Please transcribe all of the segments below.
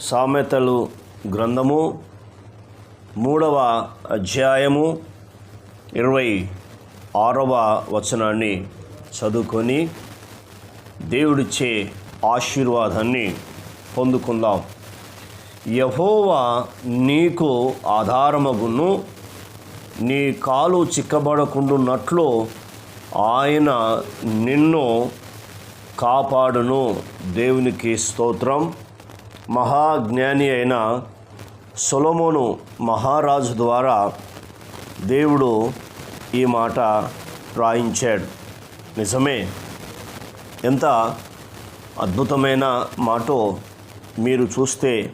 సామెతలు గ్రంథము మూడవ అధ్యాయము ఇరవై ఆరవ వచనాన్ని చదువుకొని దేవుడిచ్చే ఆశీర్వాదాన్ని పొందుకుందాం. యహోవా నీకు ఆధారమగును నీ కాలు చిక్కబడకుండున్నట్లు ఆయన నిన్ను కాపాడును. దేవునికి స్తోత్రం. మహాజ్ఞాని అయిన సొలమోను మహారాజు ద్వారా దేవుడు ఈ మాట రాయించాడు. నిజమే. ఎంత అద్భుతమైన మాటో మీరు చూస్తే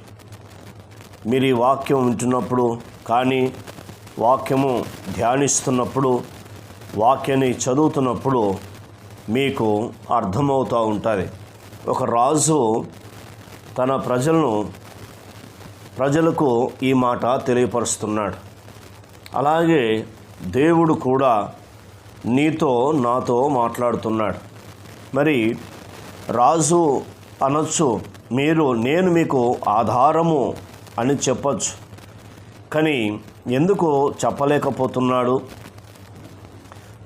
మీరు ఈ వాక్యం వింటున్నప్పుడు కానీ వాక్యము ధ్యానిస్తున్నప్పుడు వాక్యాన్ని చదువుతున్నప్పుడు మీకు అర్థమవుతూ ఉంటుంది. ఒక రాజు తన ప్రజలను ప్రజలకు ఈ మాట తెలియపరుస్తున్నాడు. అలాగే దేవుడు కూడా నీతో నాతో మాట్లాడుతున్నాడు. మరి రాజు అనొచ్చు మీరు నేను మీకు ఆధారము అని చెప్పచ్చు. కానీ ఎందుకు చెప్పలేకపోతున్నాడు?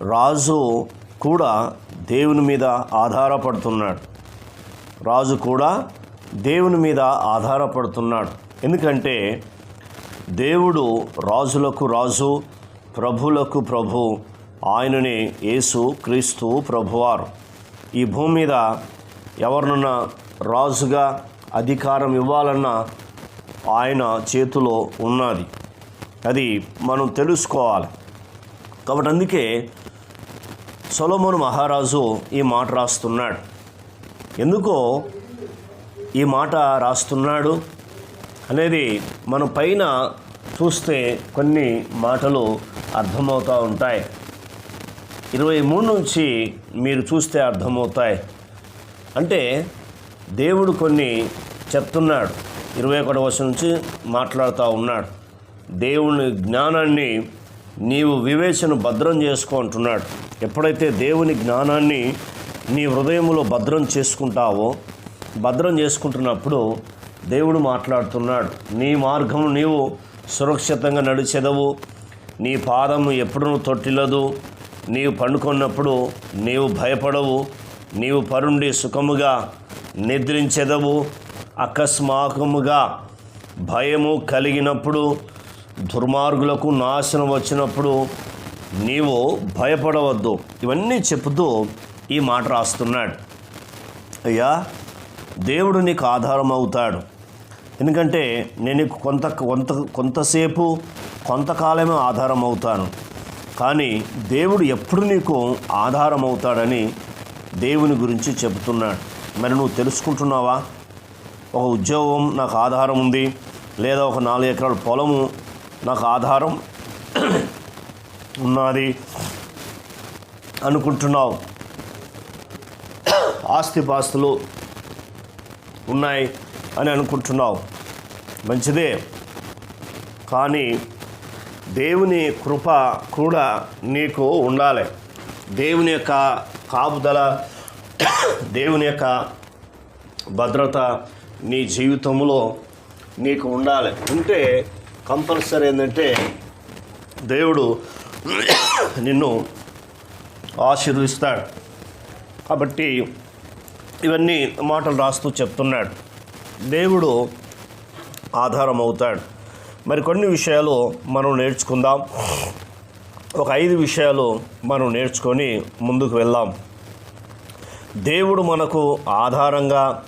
రాజు కూడా దేవుని మీద ఆధారపడుతున్నాడు. రాజు కూడా దేవుని మీద ఆధారపడుతున్నాడు. ఎందుకంటే దేవుడు రాజులకు రాజు ప్రభులకు ప్రభు ఆయననే యేసు క్రీస్తు ప్రభువారు. ఈ భూమి మీద ఎవరినన్నా రాజుగా అధికారం ఇవ్వాలన్నా ఆయన చేతిలో ఉన్నది. అది మనం తెలుసుకోవాలి. కాబట్టి అందుకే సొలమోను మహారాజు ఈ మాట రాస్తున్నాడు. ఎందుకో ఈ మాట రాస్తున్నాడు అనేది మన పైన చూస్తే కొన్ని మాటలు అర్థమవుతూ ఉంటాయి. ఇరవై మూడు నుంచి మీరు చూస్తే అర్థమవుతాయి. అంటే దేవుడు కొన్ని చెప్తున్నాడు. ఇరవై ఒకటి వర్షం నుంచి మాట్లాడుతూ ఉన్నాడు. దేవుని జ్ఞానాన్ని నీవు వివేచను భద్రం చేసుకో అంటున్నాడు. ఎప్పుడైతే దేవుని జ్ఞానాన్ని నీ హృదయంలో భద్రం చేసుకుంటావో భద్రం చేసుకుంటున్నప్పుడు దేవుడు మాట్లాడుతున్నాడు నీ మార్గం నీవు సురక్షితంగా నడిచెదవు. నీ పాదం ఎప్పుడు తొట్టిలదు నీవు పండుకున్నప్పుడు నీవు భయపడవు. నీవు పరుండి సుఖముగా నిద్రించెదవు. అకస్మాకముగా భయము కలిగినప్పుడు దుర్మార్గులకు నాశనం వచ్చినప్పుడు నీవు భయపడవద్దు. ఇవన్నీ చెబుతూ ఈ మాట రాస్తున్నాడు. అయ్యా దేవుడు నీకు ఆధారం అవుతాడు ఎందుకంటే నేను కొంత కొంత కొంతసేపు కొంతకాలమే ఆధారం అవుతాను కానీ దేవుడు ఎప్పుడు నీకు ఆధారం అవుతాడని దేవుని గురించి చెబుతున్నాడు. మరి నువ్వు తెలుసుకుంటున్నావా? ఒక ఉద్యోగం నాకు ఆధారం ఉంది లేదా ఒక నాలుగు ఎకరాల పొలము నాకు ఆధారం ఉన్నది అనుకుంటున్నావు. ఆస్తిపాస్తులు ఉన్నాయి అని అనుకుంటున్నావు. మంచిదే. కానీ దేవుని కృప కూడా నీకు ఉండాలి. దేవుని యొక్క కాపుదల దేవుని యొక్క భద్రత నీ జీవితంలో నీకు ఉండాలి. ఉంటే కంపల్సరీ ఏంటంటే దేవుడు నిన్ను ఆశీర్వదిస్తాడు. కాబట్టి ఇవన్నీ మాటలు రాస్తూ చెప్తున్నాడు. దేవుడు ఆధారం అవుతాడు మరి కొన్ని విషయాలు మనం నేర్చుకుందాం. ఒక ఐదు విషయాలు మనం నేర్చుకొని ముందుకు వెళ్దాం. దేవుడు మనకు ఆధారంగా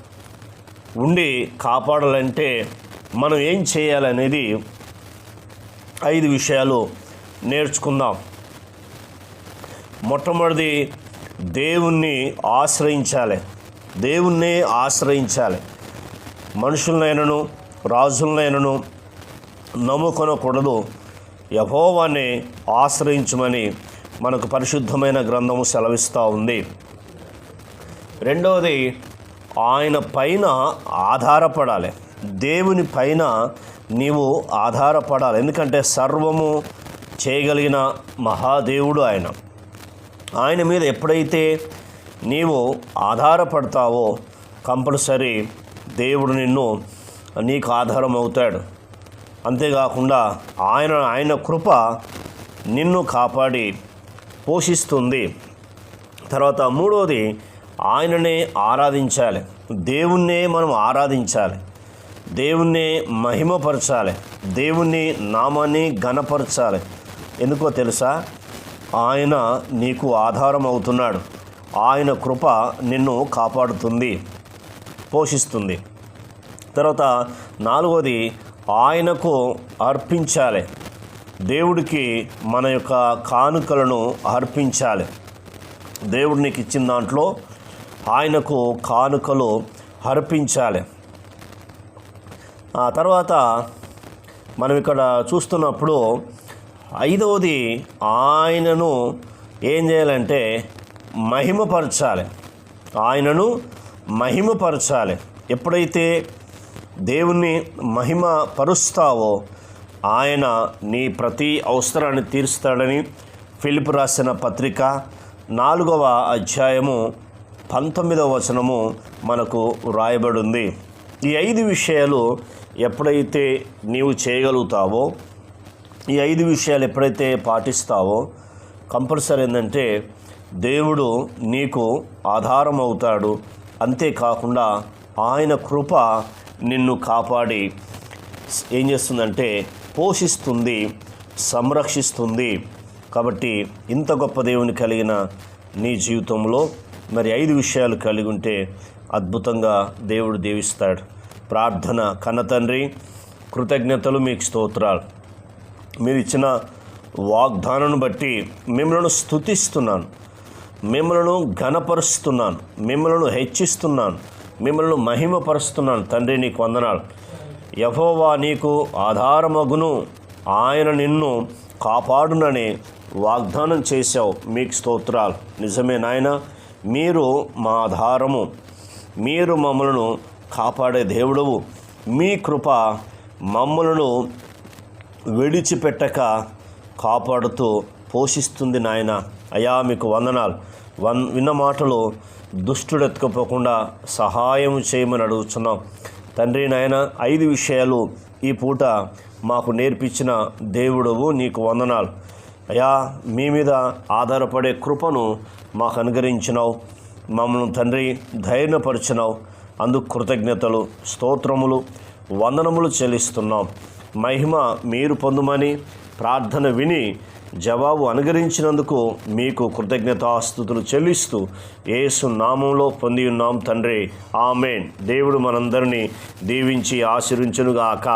ఉండి కాపాడాలంటే మనం ఏం చేయాలనేది ఐదు విషయాలు నేర్చుకుందాం. మొట్టమొదటిది దేవుణ్ణి ఆశ్రయించాలి. దేవుణ్ణి ఆశ్రయించాలి. మనుషులనైనను రాజులనైనను నమ్ముకొనకూడదు. యహోవాన్ని ఆశ్రయించమని మనకు పరిశుద్ధమైన గ్రంథము సెలవిస్తూ ఉంది. రెండవది ఆయన పైన ఆధారపడాలి. దేవుని పైన నీవు ఆధారపడాలి. ఎందుకంటే సర్వము చేయగలిగిన మహాదేవుడు ఆయన. ఆయన మీద ఎప్పుడైతే నీవు ఆధారపడతావో కంపల్సరీ దేవుడు నిన్ను నీకు ఆధారం అవుతాడు అంతేకాకుండా ఆయన ఆయన కృప నిన్ను కాపాడి పోషిస్తుంది. తర్వాత మూడోది ఆయననే ఆరాధించాలి. దేవుణ్ణే మనం ఆరాధించాలి. దేవుణ్ణి మహిమపరచాలి. దేవుని నామాన్ని ఘనపరచాలి. ఎందుకో తెలుసా? ఆయన నీకు ఆధారం అవుతున్నాడు ఆయన కృప నిన్ను కాపాడుతుంది పోషిస్తుంది. తర్వాత నాలుగోది ఆయనకు అర్పించాలి. దేవుడికి మన యొక్క కానుకలను అర్పించాలి. దేవుడు నీకు ఇచ్చిన దాంట్లో ఆయనకు కానుకలు అర్పించాలి. ఆ తర్వాత మనం ఇక్కడ చూస్తున్నప్పుడు ఐదవది ఆయనను ఏం చేయాలంటే మహిమపరచాలి. ఆయనను మహిమపరచాలి. ఎప్పుడైతే దేవుణ్ణి మహిమ పరుస్తావో ఆయన నీ ప్రతి అవసరాన్ని తీరుస్తాడని ఫిలిప్ రాసిన పత్రిక నాలుగవ అధ్యాయము పంతొమ్మిదవ వచనము మనకు వ్రాయబడి ఉంది ఈ ఐదు విషయాలు ఎప్పుడైతే నీవు చేయగలుగుతావో ఈ ఐదు విషయాలు ఎప్పుడైతే పాటిస్తావో కంపల్సరీ ఏంటంటే దేవుడు నీకు ఆధారం అవుతాడు అంతేకాకుండా ఆయన కృప నిన్ను కాపాడి ఏం చేస్తుందంటే పోషిస్తుంది సంరక్షిస్తుంది. కాబట్టి ఇంత గొప్ప దేవుని కలిగిన నీ జీవితంలో మరి ఐదు విషయాలు కలిగి ఉంటే అద్భుతంగా దేవుడు దీవిస్తాడు. ప్రార్థన కన్నతండ్రి కృతజ్ఞతలు మీకు స్తోత్రాలు. మీరు ఇచ్చిన వాగ్దానాన్ని బట్టి మిమ్మల్ని స్తుతిస్తున్నాను మిమ్మలను ఘనపరుస్తున్నాను మిమ్మలను హెచ్చిస్తున్నాను మిమ్మల్ని మహిమపరుస్తున్నాను. తండ్రి నీకు వందనాలు. యహోవా నీకు ఆధారమగును. ఆయన నిన్ను కాపాడునని వాగ్దానం చేశావు. మీకు స్తోత్రాలు. నిజమే నాయన మీరు మా ఆధారము. మీరు మమ్మలను కాపాడే దేవుడవు. మీ కృప మమ్మలను విడిచిపెట్టక కాపాడుతూ పోషిస్తుంది నాయన. అయా మీకు వందనాలు. వన్ విన్న మాటలు దుష్టుడు ఎత్తుకుపోకుండా సహాయం చేయమని అడుగుతున్నాం తండ్రి నాయన ఐదు విషయాలు ఈ పూట మాకు నేర్పించిన దేవుడవు నీకు వందనాలు. అయా మీ మీద ఆధారపడే కృపను మాకు అనుగరించినావు మమ్మల్ని తండ్రి ధైర్యపరిచినావు. అందుకు కృతజ్ఞతలు స్తోత్రములు వందనములు చెల్లిస్తున్నాం. మహిమ మీరు పొందుమని ప్రార్థన విని జవాబు అనుగరించినందుకు మీకు కృతజ్ఞతాస్థుతులు చెల్లిస్తూ ఏసు నామంలో పొంది ఉన్నాం తండ్రి. ఆమెన్. దేవుడు మనందరినీ దీవించి ఆశీర్వించునుగాక.